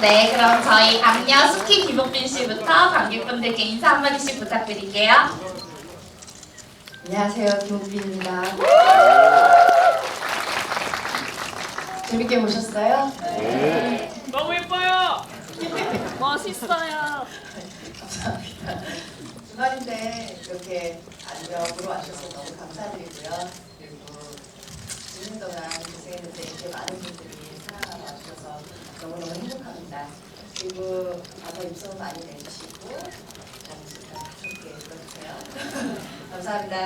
네, 그럼 저희 악녀 스키 김옥빈 씨부터 관객분들께 인사 한마디씩 부탁드릴게요. 안녕하세요, 김옥빈입니다. 재밌게 보셨어요? 너무 예뻐요. 멋있어요. 감사합니다. 주말인데 이렇게 안녕으로 와주셔서 너무 감사드리고요. 그리고 2년 동안 고생했는데 이렇게 많은 분들이 너무너무 행복합니다. 그리고 가서 입소문 많이 내주시고 정수가 함께 들어주세요. 감사합니다.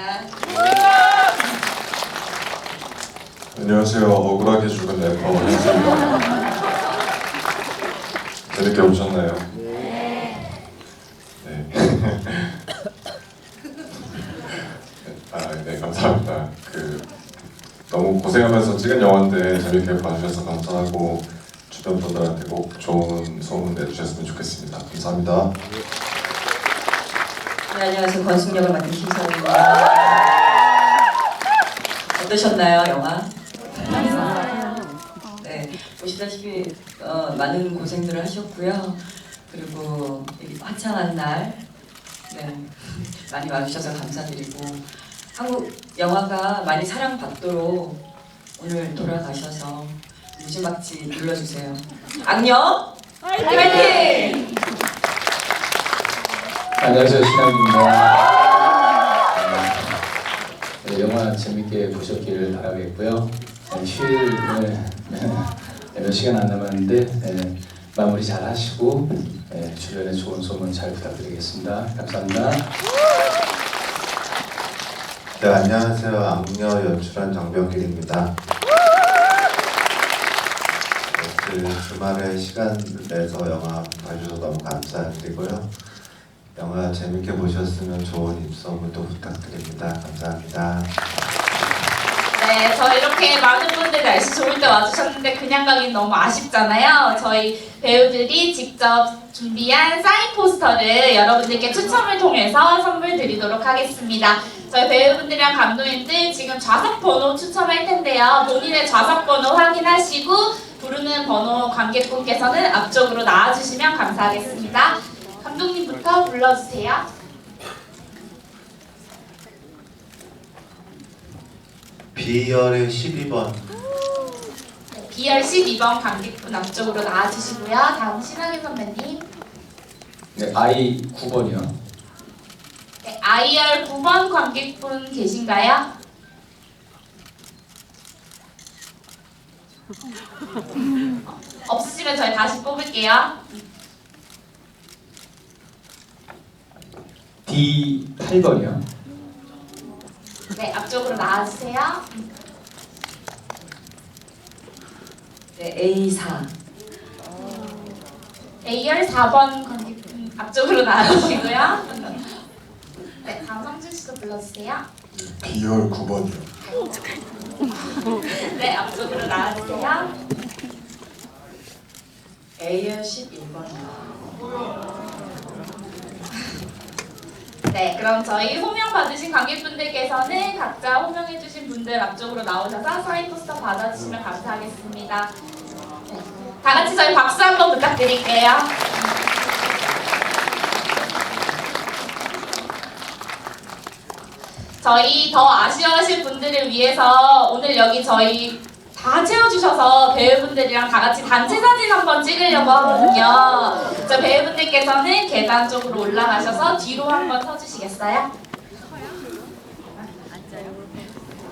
안녕하세요. 억울하게 죽은 래퍼 현수입니다. 재밌게 보셨나요? 네. 아, 네, 감사합니다. 그 너무 고생하면서 찍은 영화인데 재밌게 봐주셔서 감사하고 주변 분들한테 꼭 좋은 소문 내주셨으면 좋겠습니다. 감사합니다. 네, 안녕하세요. 권숙역을 맡은 김서입니다. 어떠셨나요, 영화? 네, 보시다시피 어, 많은 고생들을 하셨고요. 그리고 이 화창한 날, 네, 많이 와주셔서 감사드리고 한국 영화가 많이 사랑받도록 오늘 돌아가셔서 무지막지 눌러주세요. 악녀 화이팅! 안녕하세요 신학입니다. 네, 영화 재밌게 보셨기를 바라겠고요. 네, 휴일 네, 네, 몇 시간 안 남았는데 네, 마무리 잘 하시고 네, 주변에 좋은 소문 잘 부탁드리겠습니다. 감사합니다. 네, 안녕하세요. 악녀 연출한 정병길입니다. 네, 그 주말에 시간 내서 영화 봐주셔서 너무 감사드리고요. 영화 재밌게 보셨으면 좋은 입소문도 부탁드립니다. 감사합니다. 네, 저 이렇게 많은 분들이 날씨 좋을 때 와주셨는데 그냥 가긴 너무 아쉽잖아요. 저희 배우들이 직접 준비한 사인 포스터를 여러분들께 추첨을 통해서 선물 드리도록 하겠습니다. 저희 배우분들이랑 감독님들 지금 좌석 번호 추첨할 텐데요. 본인의 좌석 번호 확인하시고 번호 관객분께서는 앞쪽으로 나와주시면 감사하겠습니다. 감독님부터 불러주세요. B열의 12번 네, B열 12번 관객분 앞쪽으로 나와주시고요. 다음 신하균 선배님. 네, I 9번이요. 네, IR 9번 관객분 계신가요? 어, 없으시면 저희 다시 뽑을게요. D 8번이요. 네, 앞쪽으로 나와주세요. 네, A4 AR 4번 관객분 앞쪽으로 나와주시고요. 네, 다음 성준 씨도 불러주세요. B열 9번이요. 네, 앞쪽으로 나와주세요. A열 11번입니다. 네, 그럼 저희 호명 받으신 관객분들께서는 각자 호명해주신 분들 앞쪽으로 나오셔서 사인 포스터 받아주시면 감사하겠습니다. 네, 다 같이 저희 박수 한번 부탁드릴게요. 저희 더 아쉬워하실 분들을 위해서 오늘 여기 저희 다 채워주셔서 배우분들이랑 다 같이 단체 사진 한번 찍으려고 하거든요. 저 배우분들께서는 계단 쪽으로 올라가셔서 뒤로 한번 서주시겠어요?